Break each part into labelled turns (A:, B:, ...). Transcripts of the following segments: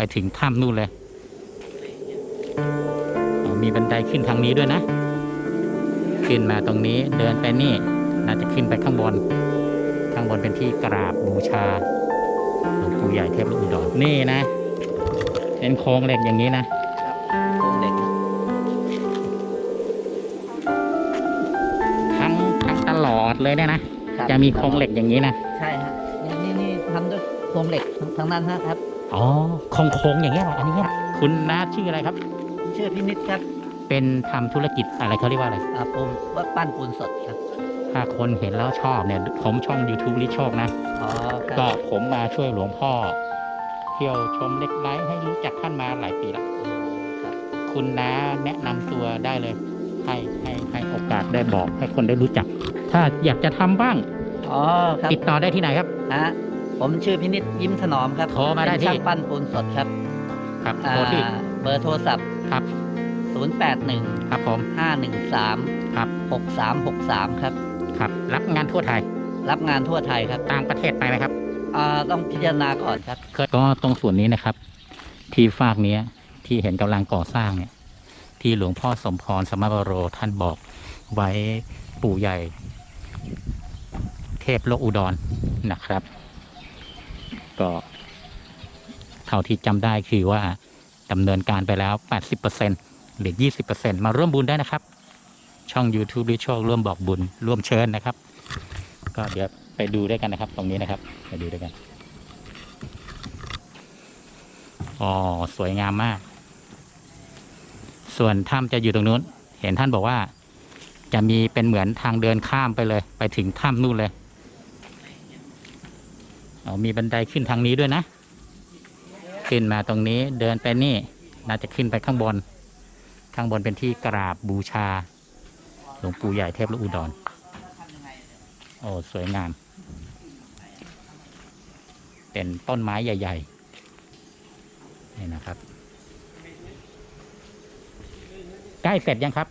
A: ไปถึงถ้ำนู่นเลยอ๋อมีบันไดขึ้นทางนี้ด้วยนะ ขึ้นมาตรงนี้เดินไปนี่ น่าจะขึ้นไปข้างบน ข้างบนเป็นที่กราบบูชาหลวงปู่ใหญ่เทพลูกอุดรนี่นะ เป็นโครงเหล็กอย่างนี้นะ
B: โครงเหล็กนะ
A: ทั้งทั้งตลอดเลยเนี่ยนะ
B: ครับ
A: จะมีโครงเหล็กอย่างนี้นะ
B: ใช่ฮะ นี่นี่นี่ทำด้วยโครงเหล็กทั้งทั้งนั้นฮะครับ
A: อ๋อโครงโครงอย่างเงี้ยเหรออันนี้เหรอคุณน้าชื่ออะไรครับ
B: ชื่อพินิจครับ
A: เป็นทำธุรกิจอะไรเขาเรียกว่าอะไร
B: อ่าปูนว่าปั้นปูนสดครับ
A: ถ้าคนเห็นแล้วชอบเนี่ยผมช่อง YouTube ลิโชคนะ
B: อ๋อครับ
A: ก็ผมมาช่วยหลวงพ่อ เที่ยวชมเล็กไร้ให้รู้จักท่านมาหลายปีละ
B: อ๋อครับ
A: คุณน้าแนะนำตัวได้เลย ให้ให้ให้โอกาสได้บอกให้คนได้รู้จัก ถ้าอยากจะทำบ้าง
B: อ๋อครับ
A: ติดต่อได้ที่ไหนครับ
B: ฮะ ผมชื่อพินิจยิ้มถนอมครับ
A: โทรมาได้ที่
B: เป็นช่างปั้นปูนสดครับ
A: ครับ
B: อ่า
A: โทรที่
B: เบอร์โทรศัพท์
A: ครับ
B: 081
A: ครับผม
B: 513
A: ครับ
B: 6363 ครับ
A: ครับ รับงานทั่วไทย
B: รับงานทั่วไทยครับ
A: ต่างประเทศไปไหมครับ
B: อ่าต้องพิจารณาก่อนครับ
A: เคยก็ตรงส่วนนี้นะครับ ที่ฟากเนี้ย ที่เห็นกำลังก่อสร้างเนี่ย ที่หลวงพ่อสมพรสมบโรท่านบอกไว้ปู่ใหญ่ เทพโลกอุดรนะครับ ก็ เท่าที่จำได้คือว่าดำเนินการไปแล้ว 80%เหลือ 20%มาร่วมบุญได้นะครับ ช่อง YouTube หรือโชคร่วมบอกบุญร่วมเชิญนะครับ ก็เดี๋ยวไปดูด้วยกันนะครับ ตรงนี้นะครับ ไปดูด้วยกันอ๋อสวยงามมาก ส่วนถ้ำจะอยู่ตรงนู้น เห็นท่านบอกว่า จะมีเป็นเหมือนทางเดินข้ามไปเลย ไปถึงถ้ำนู่นเลย อ๋อมีบันไดขึ้นทางนี้ด้วยนะ ขึ้นมาตรงนี้เดินไปนี่ น่าจะขึ้นไปข้างบน ข้างบนเป็นที่กราบบูชา หลวงปู่ใหญ่เทพลูกอุดรโอ้สวยงาม เป็นต้นไม้ใหญ่ ๆ นี่นะครับ ใกล้เสร็จยังครับ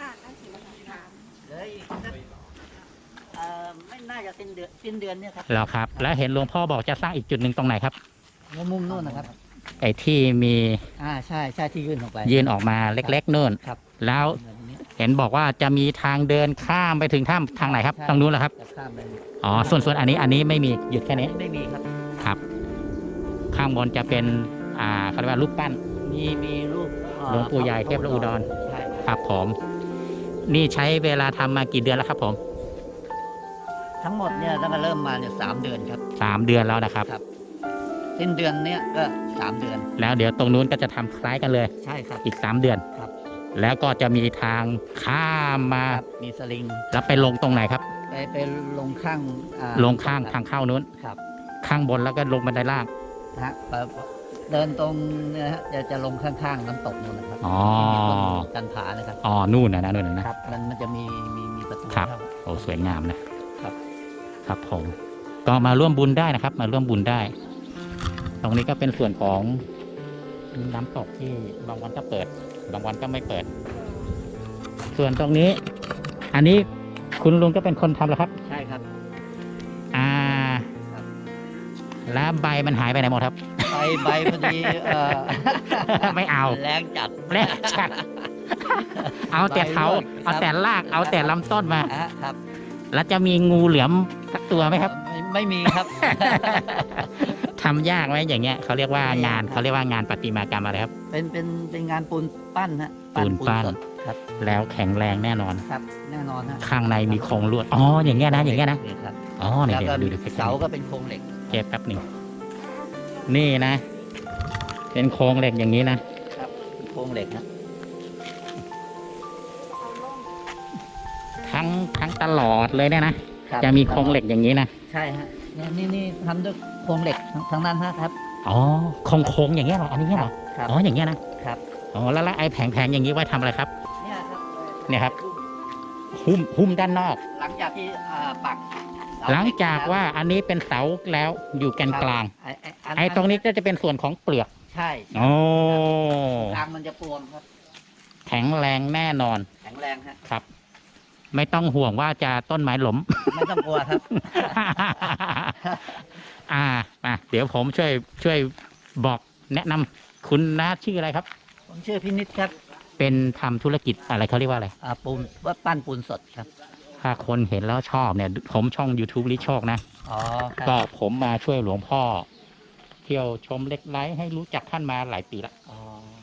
C: ค่ะตั้งสี่วันค่ะ
B: เหลืออีกสักเอ่อ ไม่น่าจะสิ้นเดือนสิ้นเดือนเนี่ยครับ
A: แล้วครับ แล้วเห็นหลวงพ่อบอกจะสร้างอีกจุดหนึ่งตรงไหนครับ
B: มุมนู่นนะครับ
A: ไอ้ที่มี
B: อ่าใช่ใช่ที่ยื่นออกไป
A: ยื่นออกมาเล็กๆนู่น
B: ครับ
A: แล้ว
B: เหมือนนี้
A: เห็นบอกว่าจะมีทางเดินข้ามไปถึงถ้ำทางไหนครับ
B: ใช่
A: ตรงนู้นเหรอครับ
B: จะข้ามไป
A: อ๋อส่วนส่วนอันนี้อันนี้ไม่มีหยุดแค่นี้
B: ไม่มีครับ
A: ครับ ข้างบนจะเป็นอ่าเขาเรียกว่ารูปปั้น
B: มีมีรูปเอ่อ
A: หลวงปู่ใหญ่เทพอุดร
B: ใช่
A: ครับผม นี่ใช้เวลาทำมากี่เดือนแล้วครับผม
B: ทั้งหมดเนี่ยตั้งแต่เริ่มมาเนี่ยสามเดือนครับ
A: สามเดือนแล้วนะครับ
B: ครับ สิ้นเดือนเนี่ยก็สามเดือน
A: แล้วเดี๋ยวตรงนู้นก็จะทำคล้ายกันเลย
B: ใช่ครับ
A: อีกสามเดือน
B: ครับ
A: แล้วก็จะมีทางข้ามมา
B: ครับมีสลิง
A: แล้วไปลงตรงไหนครับ
B: ไปไปลงข้างอ่า
A: ลงข้างทางเข้านู้น
B: ครับ
A: ข้างบนแล้วก็ลงบันไดล่าง
B: นะฮะไปเดินตรงเนี่ยฮะจะจะลงข้างๆน้ำตกนู่นนะครับ
A: อ๋อ
B: ที่มีต้นกันผานะครับ
A: อ๋อนู่นนะนะนู่นนะนะ ครับ
B: มันมันจะมีมีมีประตู
A: ครับ
B: เข้า
A: โอ้สวยงามนะ ครับครับผมก็มาร่วมบุญได้นะครับ มาร่วมบุญได้ ตรงนี้ก็เป็นส่วนของน้ำตกที่บางวันก็เปิด บางวันก็ไม่เปิด ส่วนตรงนี้ อันนี้คุณลุงก็เป็นคนทำแล้วครับ
B: ใช่ครับ
A: อ่า
B: ครับ
A: แล้วใบมันหายไปไหนหมดครับ
B: ใบใบพอดีเอ่อ
A: ไม่เอา
B: แรงจัด
A: แรงจัด เอาแต่เขา
B: ใบร่วง
A: เอาแต่ราก เอาแต่ลำต้นมา
B: ฮะครับ
A: แล้วจะมีงูเหลือมสักตัวไหมครับ
B: ไม่ไม่มีครับ
A: ทำยากไหมอย่างเงี้ยเขาเรียกว่า
B: ไม่ยาก
A: งาน
B: ครับ
A: เขาเรียกว่างานประติมากรรมอะไรครับ
B: เป็นเป็นเป็นงานปูนปั้นฮะ
A: ปูนปั้น
B: สดครับ
A: แล้วแข็งแรงแน่นอน
B: ครับ แน่นอนฮะ
A: ข้างในมีโครงลวดอ๋ออย่างเงี้ยนะอย่างเงี้ยนะ
B: ครับ
A: อ๋อนี่
B: แล้ว
A: เดี๋ย
B: ก็
A: วดูดูใกล้
B: เสาก็เป็นโครงเหล็ก
A: ๆเก็บแป๊บหนึ่งนี่นะ เป็นโครงเหล็กอย่างนี้นะ
B: ครับ โครงเหล็กนะ
A: ตลอดเลยเนี่ยนะ
B: ครับ
A: จะมีโครงเหล็กอย่างนี้นะ
B: ใช่ฮะนี่นี่นี่ทำด้วยโครงเหล็กทั้งทั้งนั้นฮะครับ
A: อ๋อ โครงโครงอย่างเงี้ยเหรอ อันนี้เหรอ
B: ครับ
A: อ๋อ อย่างเงี้ยนะ
B: ครับ
A: อ๋อ แล้วแล้วไอ้แผงๆอย่างนี้ไว้ทำอะไรครับ
B: เนี่ยครับ
A: เนี่ยครับ หุ้มหุ้มด้านนอก
B: หลังจากที่อ่าปักเส
A: หลังจากว่าอันนี้เป็นเสาแล้วอยู่แกนกลาง
B: ไอ้ไอ้อั
A: ไอ้ตรงนี้ก็จะเป็นส่วนของเปลือก
B: ใช่
A: โอ้
B: กลางมันจะปวงครับ
A: แข็งแรงแน่นอน
B: แข็งแรงฮะ
A: ครับ ไม่ต้องห่วงว่าจะต้นไม้หล้ม
B: ไม่ต้องกลัวครับ
A: อ่ามาเดี๋ยวผมช่วยช่วยบอกแนะนำคุณนะชื่ออะไรครับ
B: ผมชื่อพินิษครับ
A: เป็นทำธุรกิจอะไรเขาเรียกว่าอะไร
B: อ่าปูนว่าปั้นปูนสดครับ
A: ถ้าคนเห็นแล้วชอบเนี่ย ผมช่อง YouTube ลิโชคนะ
B: อ๋อครั
A: ก็
B: บ
A: ผมมาช่วยหลวงพ่อ เที่ยวชมเล็กไลท์ให้รู้จักท่านมาหลายปีละ
B: อ๋อ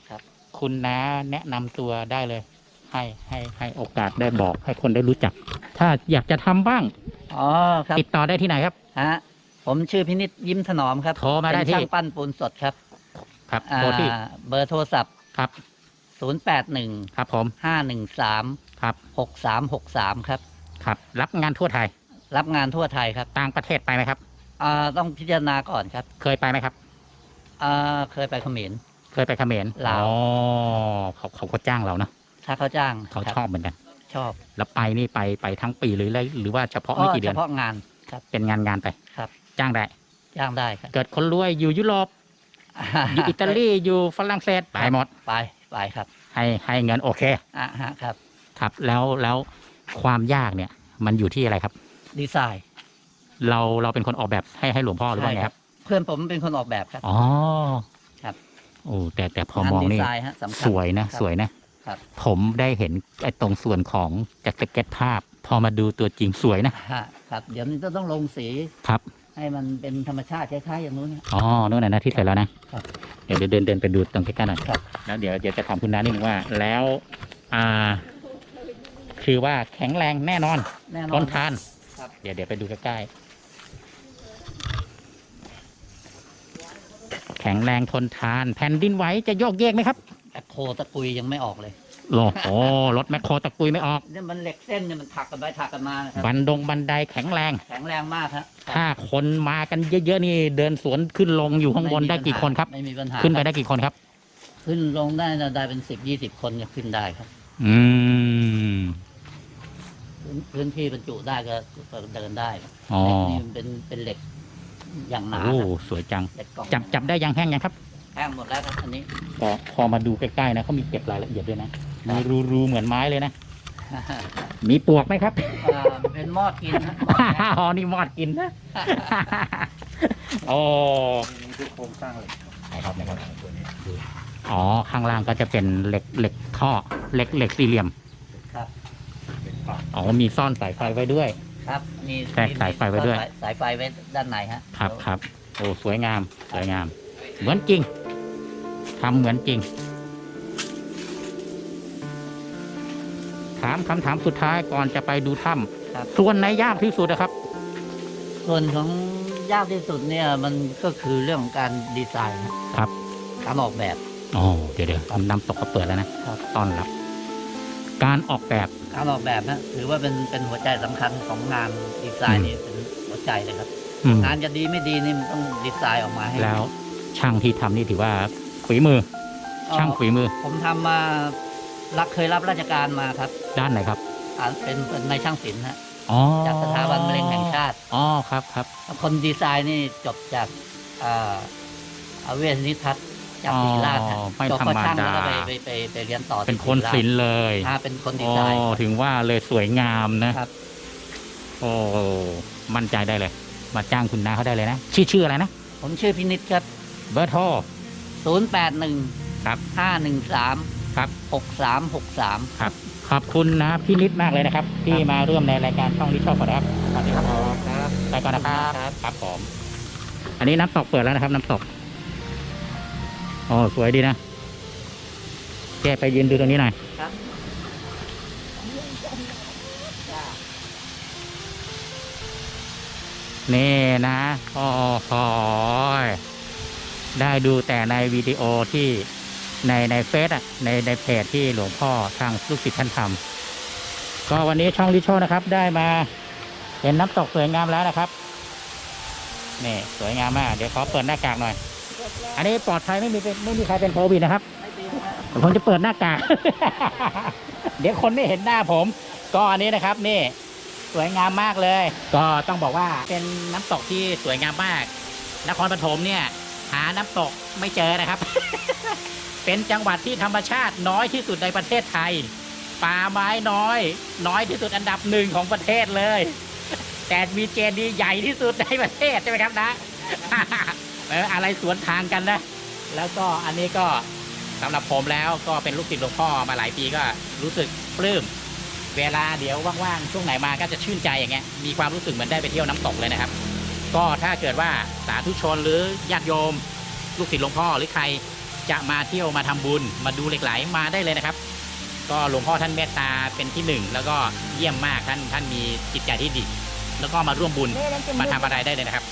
B: ครับ
A: คุณน้าแนะนำตัวได้เลย ให้ให้ให้โอกาสได้บอกให้คนได้รู้จัก ถ้าอยากจะทำบ้าง
B: อ๋อครับ
A: ติดต่อได้ที่ไหนครับ
B: ฮะผมชื่อพินิษยิ้มถนอมครับ
A: โทรมาได้
B: เป็น
A: ที่
B: ช่างปั้นปูนสดครับ
A: ครับ
B: อ่า
A: โทรที่
B: เบอร์โทรศัพท์
A: ครับ
B: 081
A: ครับผม
B: 513
A: ครับ
B: 6363 ครับ
A: ครับ รับงานทั่วไทย
B: รับงานทั่วไทยครับ
A: ต่างประเทศไปไหมครับ
B: อ่าต้องพิจารณาก่อนครับ
A: เคยไปไหมครับ
B: อ่าเคยไปเขมร
A: เคยไปเขมร
B: ลาว
A: อ๋อเขาเขาก็จ้างเราเนาะ
B: ถ้าเขาจ้าง
A: เขา
B: ครับ
A: ชอบเหมือนกัน
B: ชอบ
A: แล้วไปนี่ไปไปทั้งปีหรืออะไรหรือว่าเฉพาะ
B: ก็
A: ไม่กี่เดื
B: เฉ
A: อน
B: พาะงานครับ
A: เป็นงานงานไป
B: ครับ
A: จ้างได้
B: จ้างได้ครับ
A: เกิดคนรวยอยู่ยุโรปอยู่อิตาลีอยู่ฝรั่งเศสไปหมด
B: ไปไปครับ
A: ให้ให้เงินโอเค
B: อะฮะครับ
A: ครับแล้วแล้วความยากเนี่ยมันอยู่ที่อะไรครับ
B: ดีไซน์
A: เราเราเป็นคนออกแบบให้ให้หลวงพ่อหรือว่าไงครับ
B: เพื่อนผมเป็นคนออกแบบครับ
A: อ๋อ
B: ครับ
A: โอ้แต่แต่พองา
B: น
A: มอง
B: ดี
A: นี่
B: ไซน์ฮะสำคัญ
A: สวยนะ
B: ครับ
A: สวยนะครับ ผมได้เห็นไอ้ตรงส่วนของจากสเก็ตภาพ พอมาดูตัวจริงสวยนะ
B: ฮะครับ เดี๋ยวนี้ต้องลงสี
A: ครับ
B: ให้มันเป็นธรรมชาติคล้ายๆอย่างนู้นเนี่ย
A: อ๋อนู่นน่ะนะที่เสร็จแล้วนะครับเดี๋ยวเดินเดินเดินไปดูตรงใกล้ๆหน่อย
B: ครับ
A: แล้วเดี๋ยวเดี๋ยวจะถามคุณน้านิดนึงว่า แล้วอ่า คือว่าแข็งแรงแน่นอน
B: แน่น
A: ท
B: อน
A: นทาน
B: ครับ
A: เดี๋ยวเดี๋ยวไปดูใกล้ๆแข็งแรงทนทาน แผ่นดินไหวจะโยกเยกไหมครับ
B: แอคโคตะกุยยังไม่ออกเลย
A: โอ้โหรถแมคโครตะกุยไม่ออก
B: เนี่ยมันเหล็กเส้นเนี่ยมันถักกันไปถักกันมานะครับ
A: บันดงบันไดแข็งแรง
B: แข็งแรงมากฮะ
A: ถ้าคนมากันเยอะๆนี่เดินสวนขึ้นลงอยู่ข้างบนได้กี่คนครับ
B: ไม่มีปัญหา
A: ขึ้นไป
B: ครับ
A: ได้กี่คนครับ
B: ขึ้นลงได้นะได้เป็นสิบยี่สิบคนก็ขึ้นได้ครับ
A: อืม
B: พื้นพื้นที่บรรจุได้ก็ก็เดินได้
A: อ๋อ
B: เหล็กนี่มันเป็นเป็นเหล็กอย่างหนา
A: โอ้
B: ครับ
A: สวยจัง
B: เหล็กกล่อง
A: จับจับได้ยังแห้งยังครับ
B: แห้งหมดแล้วครับอันนี้
A: ก็พอมาดูใกล้ๆนะเขามีเก็บรายละเอียดด้วยนะมีรูๆเหมือนไม้เลยนะ มีปลวกไหมครับ
B: อ่าเป็นมอดกินฮะ
A: อ๋อนี่มอดกินนะโอ้
B: มีทุกโครงสร้างเหล็ก
A: ไหนครับไหนครับดูอ๋อ ข้างล่างก็จะเป็นเหล็กเหล็กท่อเหล็กเหล็กสี่เหลี่ยม
B: ครับ
A: อ๋อมีซ่อนสายไฟไว้ด้วย
B: ครับ มี
A: แทรกสายไฟไว้ด้วย
B: สายสายไฟไว้ด้านในฮะ
A: ครับครับโอ้สวยงามสวยงาม เหมือนจริง ทำเหมือนจริง ถามคำถามสุดท้ายก่อนจะไปดูถ้
B: ครับำ
A: ส่วนไหนยากที่สุดนะครับ
B: ส่วนของยากที่สุดเนี่ย มันก็คือเรื่องของการดีไซน์นะครับ การออกแบบ
A: อ๋อเดี๋ยวเดี๋ยวน้ำตกก็เปิดแล้วนะครับต้อนรับ การออกแบบ
B: การออกแบบนะถือว่าเป็นเป็นหัวใจสำคัญของงานดีไซน์นี่เป็นหัวใจเลยครับ
A: อืม
B: งานจะดีไม่ดีนี่มันต้องดีไซน์ออกมาให้
A: แล้วช่างที่ทำนี่ถือว่า ฝีมือ
B: อ๋อ
A: ช่างฝีมือ
B: ผมทำมารับเคยรับราชการมาครับ
A: ด้านไหนครับ
B: อ่าเป็นเป็นในายช่างศิลป์ฮะ
A: อ๋อ
B: จากสถาบันมะเร็งแห่งชาติ
A: อ๋อครับครับ
B: คนดีไซน์นี่จบจากอ่าอาเวสนิทัศน์จากศรีราชฮะ
A: อ๋อไม่
B: จบ
A: ธรรม
B: มาช่างแล้ว
A: ดา
B: ก็ไปไปไปไปเรียนต่อที่
A: เป็นคน
B: ศรีราช
A: ศิลป์เลย
B: อ่าเป็นคนดี
A: อ๋อ
B: ไซน์
A: ถึงว่าเลยสวยงามนะ
B: ครับ
A: โอ้มั่นใจได้เลย มาจ้างคุณน้าเขาได้เลยนะ ชื่อชื่ออะไรนะ
B: ผมชื่อพินิษครับ
A: เบอร์โทร
B: 081
A: ครับ
B: 513
A: ครับ
B: 6363
A: ครับขอบคุณนะพี่นิดมากเลยนะครับ ที่มาร่วมในรายการช่องลิชอบขอรับสวัสดีครับผม
B: ครับ
A: ไปก่อนนะครับ
B: ครับ
A: ครับผมอันนี้น้ำตกเปิดแล้วนะครับ น้ำตกโอ้สวยดีนะแกไปยืนดูตรงนี้หน่อย
B: ครับ
A: นี่นะโอ้โห ได้ดูแต่ในวิดีโอที่ในในเฟซอะในในเพจที่หลวงพ่อทางลูกศิษย์ท่านทำก็วันนี้ช่องลิโชนะครับ ได้มาเห็นน้ำตกสวยงามแล้วนะครับนี่สวยงามมาก เดี๋ยวขอเปิดหน้ากากหน่อย อันนี้ปลอดภัยไม่มีไม่มีใครเป็นโควิดนะครับผมจะเปิดหน้ากาก เดี๋ยวคนไม่เห็นหน้าผม ก็อันนี้นะครับ นี่ สวยงามมากเลย ก็ต้องบอกว่าเป็นน้ำตกที่สวยงามมาก นครปฐมเนี่ย หาน้ำตกไม่เจอนะครับ เป็นจังหวัดที่ธรรมชาติน้อยที่สุดในประเทศไทย ป่าไม้น้อย น้อยที่สุดอันดับหนึ่งของประเทศเลย แต่มีเจดีย์ใหญ่ที่สุดในประเทศใช่ไหมครับนะเอออะไรสวนทางกันนะ แล้วก็อันนี้ก็สำหรับผมแล้วก็เป็นลูกศิษย์หลวงพ่อมาหลายปีก็รู้สึกปลื้มเวลาเดี๋ยวว่างๆช่วงไหนมาก็จะชื่นใจอย่างเงี้ยมีความรู้สึกเหมือนได้ไปเที่ยวน้ำตกเลยนะครับ ก็ถ้าเกิดว่าสาธุชนหรือญาติโยม ลูกศิษย์หลวงพ่อหรือใครจะมาเที่ยวมาทำบุญ มาดูเหล็กไหลมาได้เลยนะครับ ก็หลวงพ่อท่านเมตตาเป็นที่หนึ่งแล้วก็เยี่ยมมากท่านท่านมีจิตใจที่ดี แล้วก็มาร่วมบุญมาทำอะไรได้เลยนะครับ